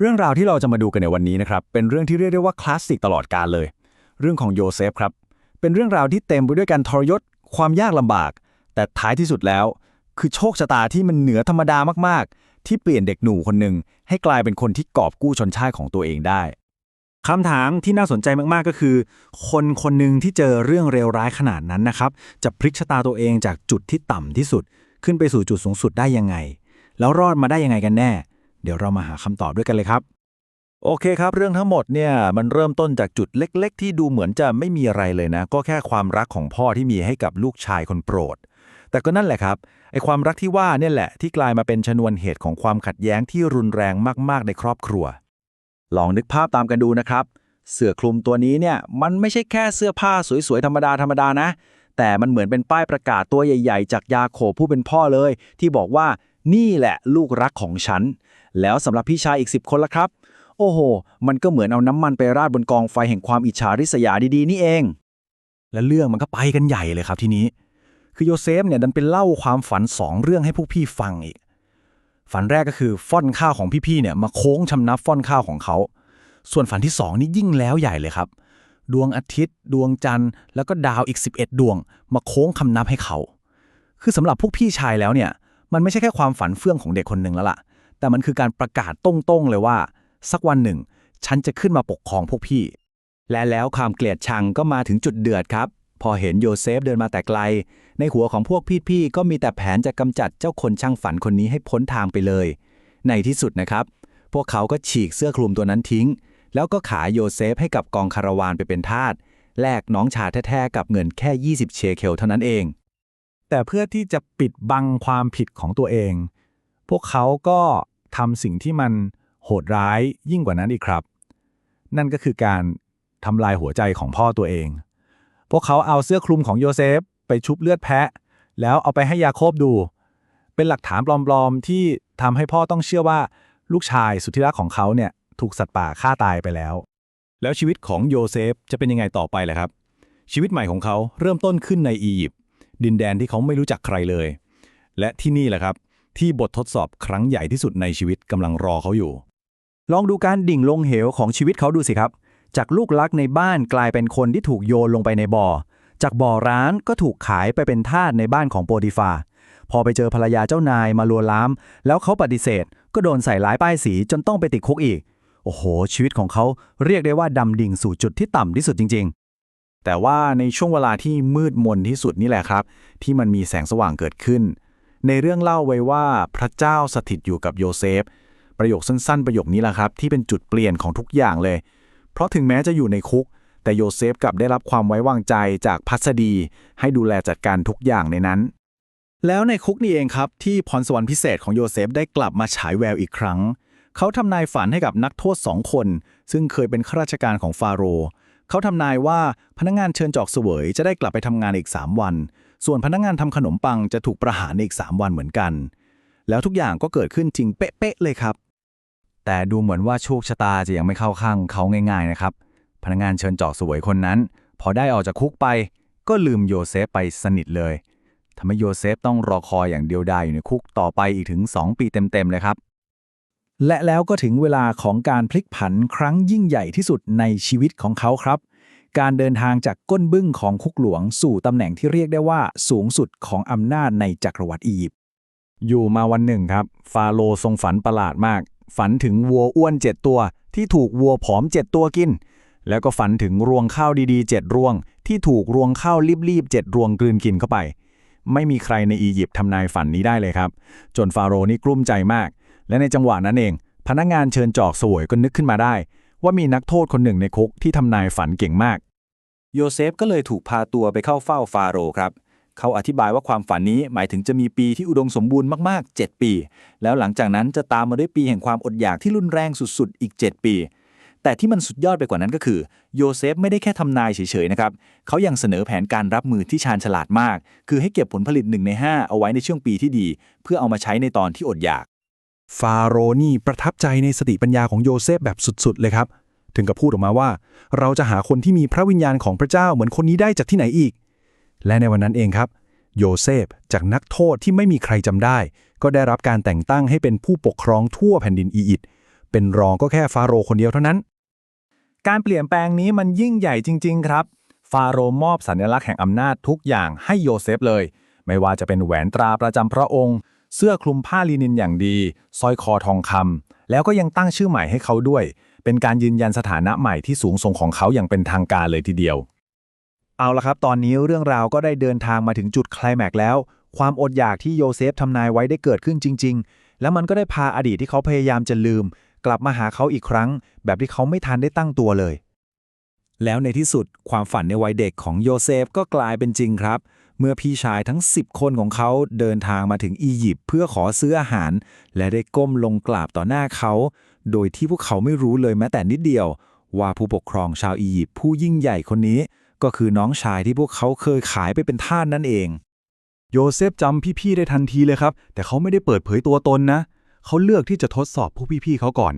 เรื่องราวที่เราจะมาดูกันในวันนี้นะครับ เป็นเรื่องที่เรียกได้ว่าคลาสสิกตลอดกาลเลย เรื่องของโยเซฟครับ เป็นเรื่องราวที่เต็มไปด้วยการทรยศ ความยากลำบาก แต่ท้ายที่สุดแล้ว คือโชคชะตาที่มันเหนือธรรมดามากๆ ที่เปลี่ยนเด็กหนูคนหนึ่งให้กลายเป็นคนที่กอบกู้ชนชาติของตัวเองได้คำถามที่น่าสนใจมากๆก็คือ คนคนหนึ่งที่เจอเรื่องเลวร้ายขนาดนั้นนะครับ จะพลิกชะตาตัวเองจากจุดที่ต่ำที่สุด ขึ้นไปสู่จุดสูงสุดได้ยังไง แล้วรอดมาได้ยังไงกันแน่ เดี๋ยวเรามาหาคำตอบด้วยกันเลยครับ โอเคครับ เรื่องทั้งหมดเนี่ยมันเริ่มต้นจากจุดเล็ก ๆ ที่ดูเหมือนจะไม่มีอะไรเลยนะ ก็แค่ความรักของพ่อที่มีให้กับลูกชายคนโปรด แต่ก็นั่นแหละครับไอความรักที่ว่าเนี่ยแหละที่กลายมาเป็นชนวนเหตุของความขัดแย้งที่รุนแรงมากๆ ในครอบครัว ลองนึกภาพตามกันดูนะครับ เสื้อคลุมตัวนี้เนี่ยมันไม่ใช่แค่เสื้อผ้าสวยๆธรรมดาธรรมดานะ แต่มันเหมือนเป็นป้ายประกาศตัวใหญ่ ๆ จากยาโคบผู้เป็นพ่อเลย ที่บอกว่านี่แหละลูกรักของฉัน แล้วสำหรับพี่ชายอีก 10 คนละครับ โอ้โห มันก็เหมือนเอาน้ำมันไปราดบนกองไฟแห่งความอิจฉาริษยาดีๆ นี่เอง และเรื่องมันก็ไปกันใหญ่เลยครับทีนี้ คือโยเซฟเนี่ยดันไปเล่าความฝันสองเรื่องให้พวกพี่ฟังอีก ฝันแรกก็คือฟ่อนข้าวของพี่ๆเนี่ยมาโค้งชำนับฟ่อนข้าวของเขา ส่วนฝันที่สองนี่ยิ่งแล้วใหญ่เลยครับ ดวงอาทิตย์ ดวงจันทร์ แล้วก็ดาวอีก 11 ดวง มาโค้งคำนับให้เขา คือสำหรับพวกพี่ชายแล้วเนี่ย มันไม่ใช่แค่ความฝันเฟื่องของเด็กคนหนึ่งแล้วล่ะ แต่มันคือการประกาศตรงๆเลยว่า สักวันหนึ่ง ฉันจะขึ้นมาปกครองพวกพี่ และแล้วความเกลียดชังก็มาถึงจุดเดือดครับ พอเห็นโยเซฟเดินมาแต่ไกล ในหัวของพวกพี่ๆก็มีแต่แผนจะกำจัดเจ้าคนช่างฝันคนนี้ให้พ้นทางไปเลย ในที่สุดนะครับ พวกเขาก็ฉีกเสื้อคลุมตัวนั้นทิ้ง แล้วก็ขายโยเซฟให้กับกองคาราวานไปเป็นทาสแลกน้องชายแท้ๆกับเงินแค่ 20 เชเคลเท่านั้นเอง แต่เพื่อที่จะปิดบังความผิดของตัวเอง พวกเขาก็ทำสิ่งที่มันโหดร้ายยิ่งกว่านั้นอีกครับ นั่นก็คือการทำลายหัวใจของพ่อตัวเอง พวกเขาเอาเสื้อคลุมของโยเซฟ ไปชุบเลือดแพะ แล้วเอาไปให้ยาโคบดู เป็นหลักฐานปลอมๆ ที่ทำให้พ่อต้องเชื่อว่าลูกชายสุดที่รักของเขาเนี่ยถูกสัตว์ป่าฆ่าตายไปแล้ว แล้วชีวิตของโยเซฟจะเป็นยังไงต่อไปล่ะครับ ชีวิตใหม่ของเขาเริ่มต้นขึ้นในอียิปต์ดินแดนที่เขาไม่รู้จักใครเลย และที่นี่แหละครับ ที่บททดสอบครั้งใหญ่ที่สุดในชีวิตกำลังรอเขาอยู่ ลองดูการดิ่งลงเหวของชีวิตเขาดูสิครับ จากลูกรักในบ้านกลายเป็นคนที่ถูกโยนลงไปในบ่อ จากบ่อร้านก็ถูกขายไปเป็นทาสในบ้านของโปรติฟา พอไปเจอภรรยาเจ้านายมาลวนลาม แล้วเขาปฏิเสธ ก็โดนใส่ร้ายป้ายสีจนต้องไปติดคุกอีก โอ้โห ชีวิตของเขาเรียกได้ว่าดำดิ่งสู่จุดที่ต่ำที่สุดจริง ๆ แต่ว่าในช่วงเวลาที่มืดมนที่สุดนี่แหละครับ ที่มันมีแสงสว่างเกิดขึ้น ในเรื่องเล่าไว้ว่าพระเจ้าสถิตอยู่กับโยเซฟ ประโยคสั้นๆ ประโยคนี้แหละครับ ที่เป็นจุดเปลี่ยนของทุกอย่างเลย เพราะถึงแม้จะอยู่ในคุก แต่โยเซฟกลับได้รับความไว้วางใจจากพัสดี ให้ดูแลจัดการทุกอย่างในนั้น แล้วในคุกนี่เองครับ ที่พรสวรรค์พิเศษของโยเซฟได้กลับมาฉายแววอีกครั้ง เขาทำนายฝันให้กับนักโทษสองคน ซึ่งเคยเป็นข้าราชการของฟาโรห์เขาทำนายว่าพนักงานเชิญจอกเสวยจะได้กลับไปทำงานอีก 3 วัน ส่วนพนักงานทำขนมปังจะถูกประหารในอีก 3 วันเหมือนกัน แล้วทุกอย่างก็เกิดขึ้นจริงเป๊ะๆเลยครับ แต่ดูเหมือนว่าโชคชะตาจะยังไม่เข้าข้างเขาง่าย ๆ นะครับ พนักงานเชิญจอกสวยคนนั้น พอได้ออกจากคุกไป ก็ลืมโยเซฟไปสนิทเลยทำให้โยเซฟต้องรอคอยอย่างเดียวดายอยู่ในคุกต่อไปอีกถึง 2 ปีเต็มๆเลยครับ และแล้วก็ถึงเวลาของการพลิกผันครั้งยิ่งใหญ่ที่สุดในชีวิตของเขาครับ การเดินทางจากก้นบึ้งของคุกหลวงสู่ตำแหน่งที่เรียกได้ว่าสูงสุดของอำนาจในจักรวรรดิอียิปต์อยู่มาวันหนึ่งครับ ฟาโรห์ทรงฝันประหลาดมาก ฝันถึงวัวอ้วนเจ็ดตัว ที่ถูกวัวผอมเจ็ดตัวกิน แล้วก็ฝันถึงรวงข้าวดีๆเจ็ดรวง ที่ถูกรวงข้าวรีบๆเจ็ดรวงกลืนกินเข้าไป ไม่มีใครในอียิปต์ทำนายฝันนี้ได้เลยครับ จนฟาโรห์นี่กลุ้มใจมาก และในจังหวะนั้นเอง พนักงานเชิญจอกสวยก็นึกขึ้นมาได้ ว่ามีนักโทษคนหนึ่งในคุกที่ทำนายฝันเก่งมาก โยเซฟก็เลยถูกพาตัวไปเข้าเฝ้าฟาโรห์ครับ เขาอธิบายว่าความฝันนี้หมายถึงจะมีปีที่อุดมสมบูรณ์มากๆ 7 ปี แล้วหลังจากนั้นจะตามมาด้วยปีแห่งความอดอยากที่รุนแรงสุดๆ อีก 7 ปี แต่ที่มันสุดยอดไปกว่านั้นก็คือโยเซฟไม่ได้แค่ทำนายเฉยๆนะครับ เขายังเสนอแผนการรับมือที่ชาญฉลาดมาก คือให้เก็บผลผลิต1ใน 5 เอาไว้ในช่วงปีที่ดี เพื่อเอามาใช้ในตอนที่อดอยาก ฟาโรห์นี่ประทับใจในสติปัญญาของโยเซฟแบบสุดๆเลยครับ ถึงกับพูดออกมาว่า เราจะหาคนที่มีพระวิญญาณของพระเจ้าเหมือนคนนี้ได้จากที่ไหนอีก และในวันนั้นเองครับ โยเซฟจากนักโทษที่ไม่มีใครจำได้ ก็ได้รับการแต่งตั้งให้เป็นผู้ปกครองทั่วแผ่นดินอียิปต์เเป็นรองก็แค่ฟาโรห์คนเดียวเท่านั้น การเปลี่ยนแปลงนี้มันยิ่งใหญ่จริง ๆ ครับ ฟาโรห์มอบสัญลักษณ์แห่งอำนาจทุกอย่างให้โยเซฟเลย ไม่ว่าจะเป็นแหวนตราประจำพระองค์ เสื้อคลุมผ้าลินินอย่างดีสร้อยคอทองคำแล้วก็ยังตั้งชื่อใหม่ให้เขาด้วย เป็นการยืนยันสถานะใหม่ที่สูงส่งของเขาอย่างเป็นทางการเลยทีเดียว เอาละครับ ตอนนี้เรื่องราวก็ได้เดินทางมาถึงจุดคลแม็กแล้ว ความอดอยากที่โยเซฟทำนายไว้ได้เกิดขึ้นจริง ๆ แล้วมันก็ได้พาอดีตที่เขาพยายามจะลืม กลับมาหาเขาอีกครั้ง แบบที่เขาไม่ทันได้ตั้งตัวเลย แล้วในที่สุดความฝันในวัยเด็กของโยเซฟก็กลายเป็นจริงครับเมื่อพี่ชายทั้ง 10 คนของเขาเดินทางมาถึงอียิปต์เพื่อขอซื้ออาหาร และได้ก้มลงกราบต่อหน้าเขา โดยที่พวกเขาไม่รู้เลยแม้แต่นิดเดียว ว่าผู้ปกครองชาวอียิปต์ผู้ยิ่งใหญ่คนนี้ ก็คือน้องชายที่พวกเขาเคยขายไปเป็นทาสนั่นเอง โยเซฟจำพี่ๆได้ทันทีเลยครับ แต่เขาไม่ได้เปิดเผยตัวตนนะ เขาเลือกที่จะทดสอบพวกพี่ๆเขาก่อน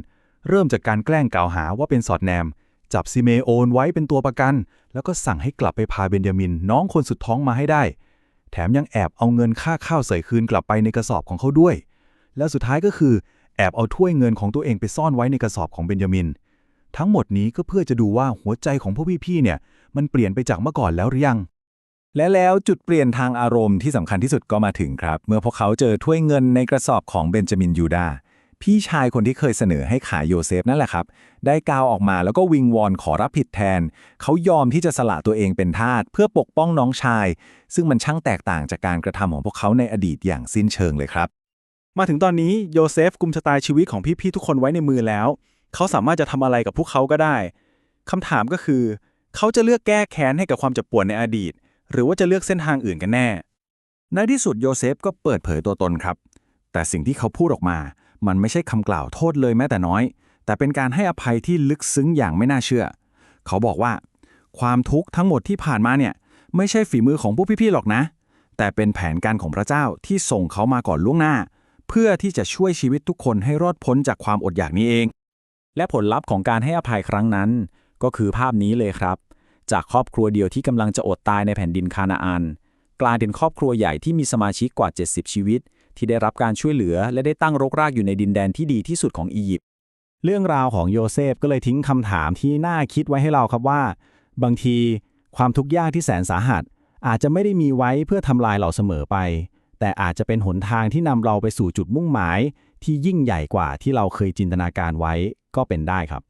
เริ่มจากการแกล้งกล่าวหาว่าเป็นสอดแนม จับซิเมโอนไว้เป็นตัวประกัน แล้วก็สั่งให้กลับไปพาเบนยามิน น้องคนสุดท้องมาให้ได้ แถมยังแอบเอาเงินค่าข้าวใส่คืนกลับไปในกระสอบของเขาด้วย แล้วสุดท้ายก็คือ แอบเอาถ้วยเงินของตัวเองไปซ่อนไว้ในกระสอบของเบนยามิน ทั้งหมดนี้ก็เพื่อจะดูว่าหัวใจของพวกพี่ๆเนี่ย มันเปลี่ยนไปจากเมื่อก่อนแล้วหรือยัง และแล้วจุดเปลี่ยนทางอารมณ์ที่สำคัญที่สุดก็มาถึงครับ เมื่อพวกเขาเจอถ้วยเงินในกระสอบของเบนจามินยูดาห์พี่ชายคนที่เคยเสนอให้ขายโยเซฟนั่นแหละครับ ได้กาวออกมาแล้วก็วิงวอนขอรับผิดแทน เขายอมที่จะสละตัวเองเป็นทาสเพื่อปกป้องน้องชาย ซึ่งมันช่างแตกต่างจากการกระทำของพวกเขาในอดีตอย่างสิ้นเชิงเลยครับ มาถึงตอนนี้โยเซฟกุมชะตาชีวิตของพี่ๆทุกคนไว้ในมือแล้ว เขาสามารถจะทำอะไรกับพวกเขาก็ได้คำถามก็คือ เขาจะเลือกแก้แค้นให้กับความเจ็บปวดในอดีต หรือว่าจะเลือกเส้นทางอื่นกันแน่ ในที่สุดโยเซฟก็เปิดเผยตัวตนครับ แต่สิ่งที่เขาพูดออกมา มันไม่ใช่คำกล่าวโทษเลยแม้แต่น้อย แต่เป็นการให้อภัยที่ลึกซึ้งอย่างไม่น่าเชื่อ เขาบอกว่า ความทุกข์ทั้งหมดที่ผ่านมาเนี่ยไม่ใช่ฝีมือของพวกพี่ๆหรอกนะ แต่เป็นแผนการของพระเจ้าที่ส่งเขามาก่อนล่วงหน้า เพื่อที่จะช่วยชีวิตทุกคนให้รอดพ้นจากความอดอยากนี้เอง และผลลัพธ์ของการให้อภัยครั้งนั้น ก็คือภาพนี้เลยครับ จากครอบครัวเดียวที่กำลังจะอดตายในแผ่นดินคานาอันกลายเป็นครอบครัวใหญ่ที่มีสมาชิกกว่า 70 ชีวิต ที่ได้รับการช่วยเหลือ และได้ตั้งรกรากอยู่ในดินแดนที่ดีที่สุดของอียิปต์เรื่องราวของโยเซฟก็เลยทิ้งคำถามที่น่าคิดไว้ให้เราครับว่า บางทีความทุกข์ยากที่แสนสาหัส อาจจะไม่ได้มีไว้เพื่อทำลายเราเสมอไป แต่อาจจะเป็นหนทางที่นำเราไปสู่จุดมุ่งหมาย ที่ยิ่งใหญ่กว่าที่เราเคยจินตนาการไว้ก็เป็นได้ครับ